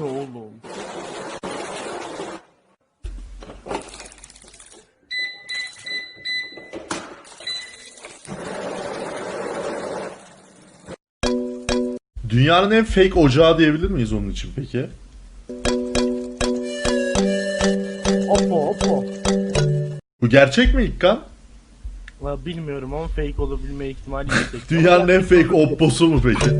ne oğlum? Dünyanın en fake ocağı diyebilir miyiz onun için peki? Oppo Oppo. Bu gerçek mi İlkan? La bilmiyorum ama fake olabilme ihtimali yüksek. Dünyanın en fake Oppo'su mu peki?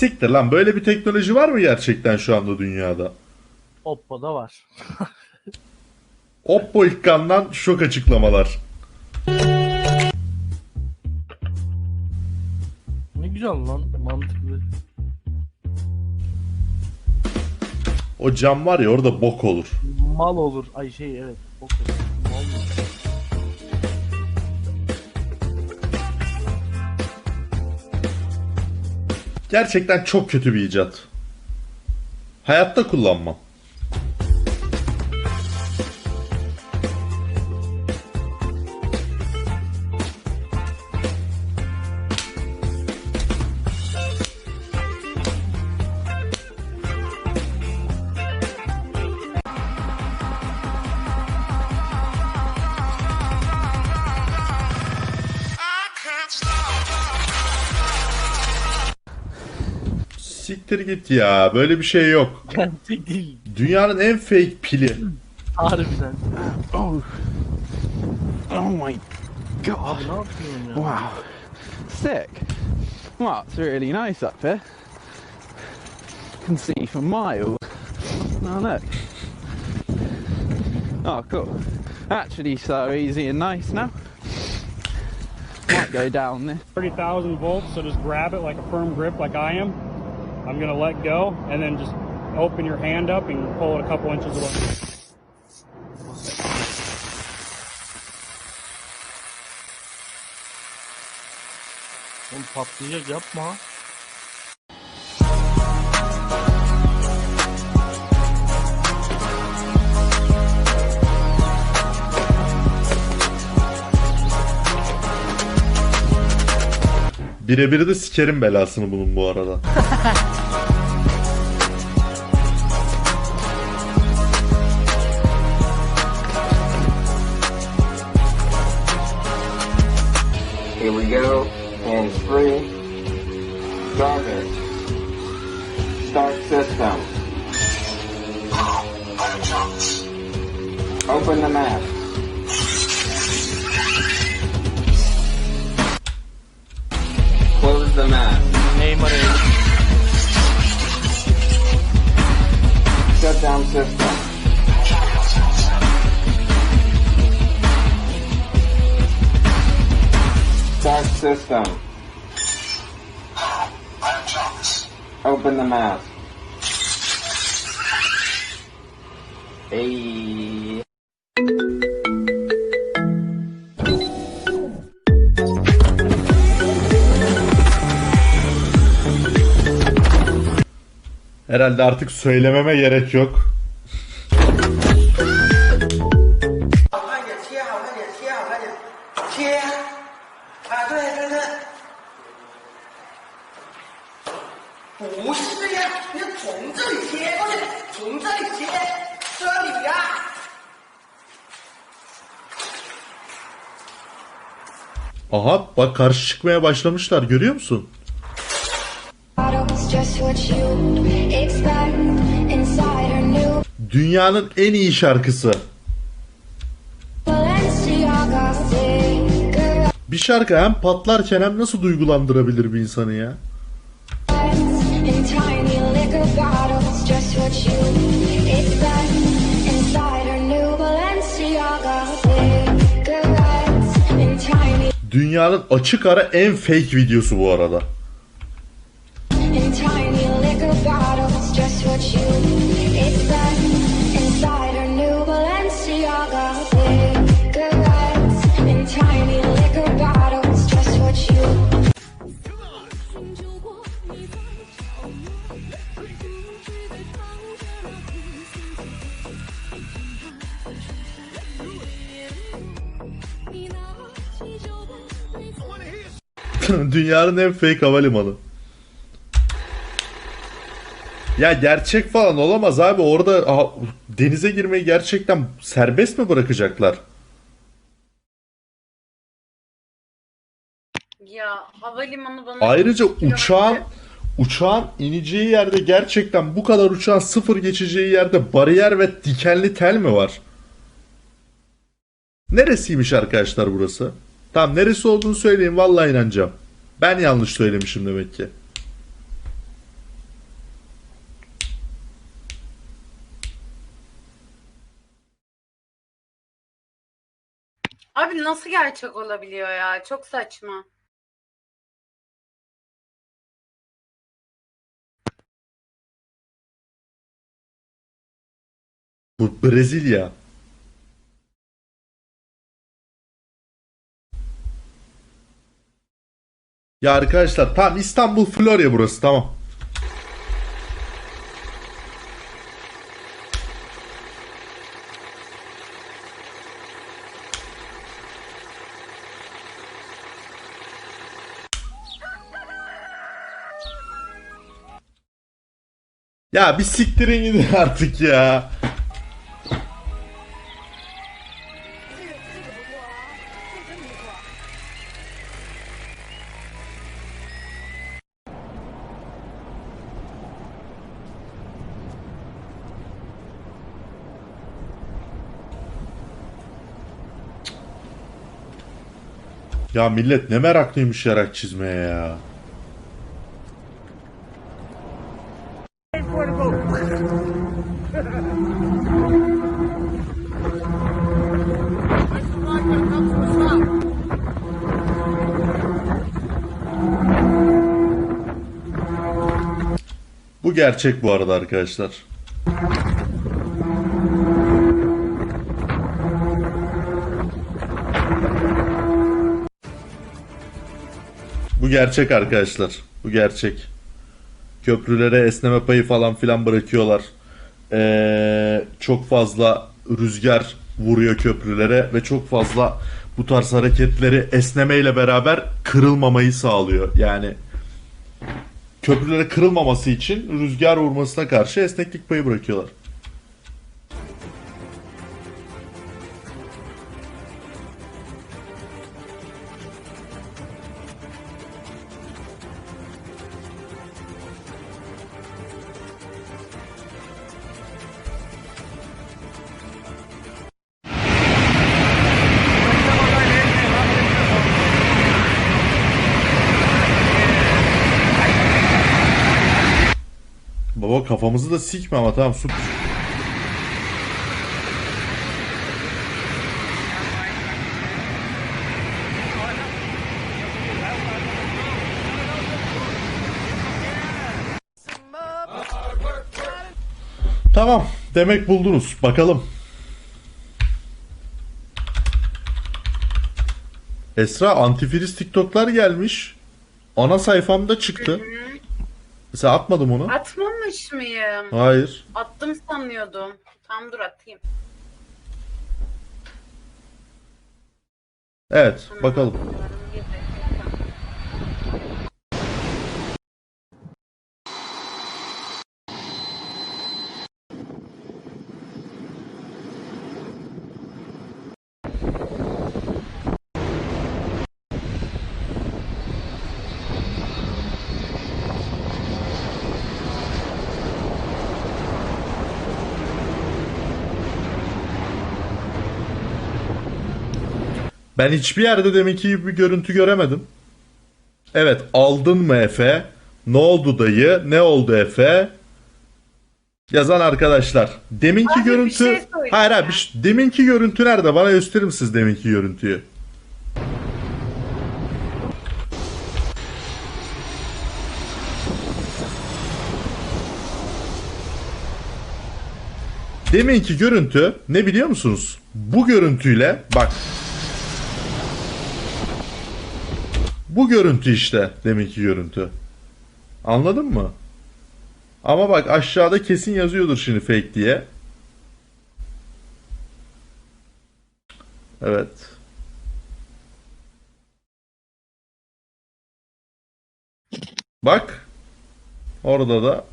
Siktir lan böyle bir teknoloji var mı gerçekten şu anda dünyada? Oppo'da var. Oppo İlkan'dan şok açıklamalar. Ne güzel lan mantıklı. O cam var ya orada bok olur. Mal olur. Ay şey evet. Bok olur. Gerçekten çok kötü bir icat. Hayatta kullanmam. Siktir git ya. Böyle bir şey yok. Gerçek değil. Dünyanın en fake pili. Harbiden. Oh. Oh my god. Abi ne yapıyorsun ya? Wow. Sick. Well, it's really nice up here. Can see for miles. Oh look. Oh cool. Actually so easy and nice now. Might go down there. 30,000 volts, so just grab it like a firm grip like I am. I'm gonna let go and then just open your hand up and pull it a couple inches away. Oğlum patlayacak yapma. Birebir de sikerim belasını bunun bu arada. Here we go. And three. Start it. Start system. Open the map. Close the map. Neymar el. Shut down system. System. Open the map. Hey. Herhalde artık söylememe gerek yok. Aha bak karşı çıkmaya başlamışlar görüyor musun? Dünyanın en iyi şarkısı. Bir şarkı hem patlarken hem nasıl duygulandırabilir bir insanı ya? Dünyanın açık ara en fake videosu bu arada. Dünyanın en fake havalimanı. Ya gerçek falan olamaz abi. Orada aha, denize girmeyi gerçekten serbest mi bırakacaklar? Ya havalimanı bana... Ayrıca uçağın uçağın ineceği yerde gerçekten bu kadar uçağın sıfır geçeceği yerde bariyer ve dikenli tel mi var? Neresiymiş arkadaşlar burası? Tamam neresi olduğunu söyleyin vallahi inanacağım. Ben yanlış söylemişim demek ki. Abi nasıl gerçek olabiliyor ya? Çok saçma. Bu Brezilya. Ya arkadaşlar tamam İstanbul Florya burası tamam. Ya bir siktirin gidin artık ya. Ya millet ne meraklıymış yarak çizmeye ya. Bu gerçek bu arada arkadaşlar. Bu gerçek arkadaşlar. Bu gerçek. Köprülere esneme payı falan filan bırakıyorlar. Ee, çok fazla rüzgar vuruyor köprülere ve çok fazla bu tarz hareketleri esnemeyle beraber kırılmamayı sağlıyor. Yani köprülere kırılmaması için rüzgar vurmasına karşı esneklik payı bırakıyorlar. Baba kafamızı da sikme ama tamam su. Tamam. Demek buldunuz. Bakalım. Esra antifriz TikTok'lar gelmiş. Ana sayfamda çıktı. Mesela atmadım onu. Atmamış mıyım? Hayır. Attım sanıyordum. Tam dur atayım. Evet, bakalım. Bir dakika. Ben hiçbir yerde deminki gibi bir görüntü göremedim. Evet, aldın mı Efe? Ne oldu dayı? Ne oldu Efe? Yazan arkadaşlar. Deminki Abi görüntü... şey hayır hayır, bir deminki görüntü nerede? Bana gösterir misiniz deminki görüntüyü? Deminki görüntü ne biliyor musunuz? Bu görüntüyle bak Bu görüntü işte deminki görüntü. Anladın mı? Ama bak aşağıda kesin yazıyordur şimdi fake diye. Evet. Bak. Orada da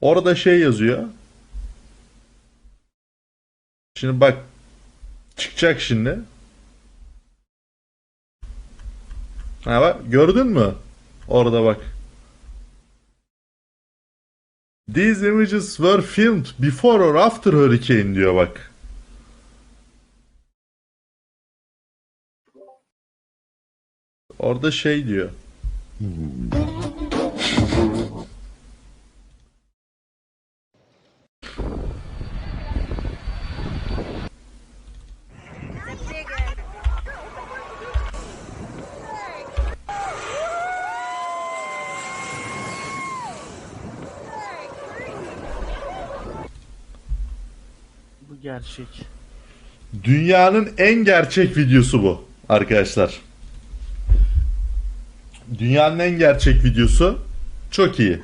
Orada şey yazıyor. Şimdi bak çıkacak şimdi. Ha bak gördün mü? Orada bak. These images were filmed before or after hurricane diyor bak. Orada şey diyor. Gerçek. Dünyanın en gerçek videosu bu arkadaşlar. Dünyanın en gerçek videosu çok iyi.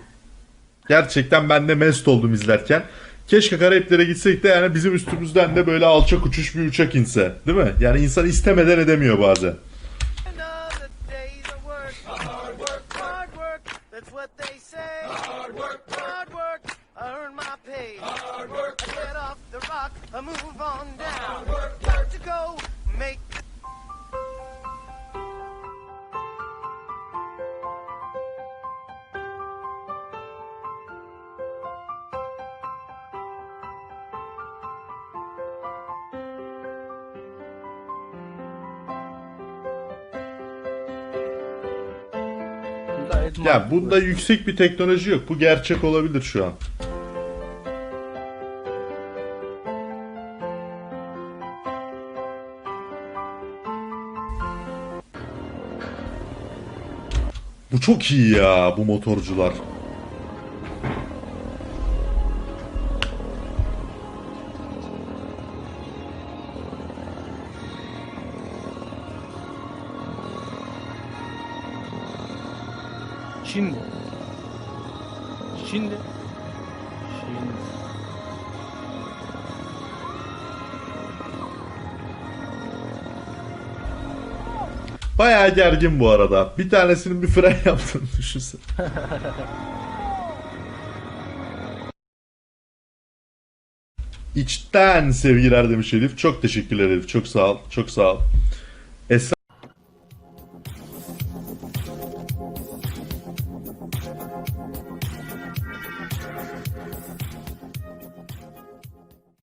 Gerçekten ben de mest oldum izlerken. Keşke Karayiplere gitsek de yani bizim üstümüzden de böyle alçak uçuş bir uçak inse. Değil mi? Yani insan istemeden edemiyor bazen. Gayet Ya mantıklı. bunda yüksek bir teknoloji yok. Bu gerçek olabilir şu an. Bu çok iyi ya bu motorcular. Şimdi. Şimdi. Şimdi. Bayağı gergin bu arada. Bir tanesinin bir fren yaptığını düşünsene. İçten sevgiler demiş Elif. Çok teşekkürler Elif. Çok sağ ol. Çok sağ ol.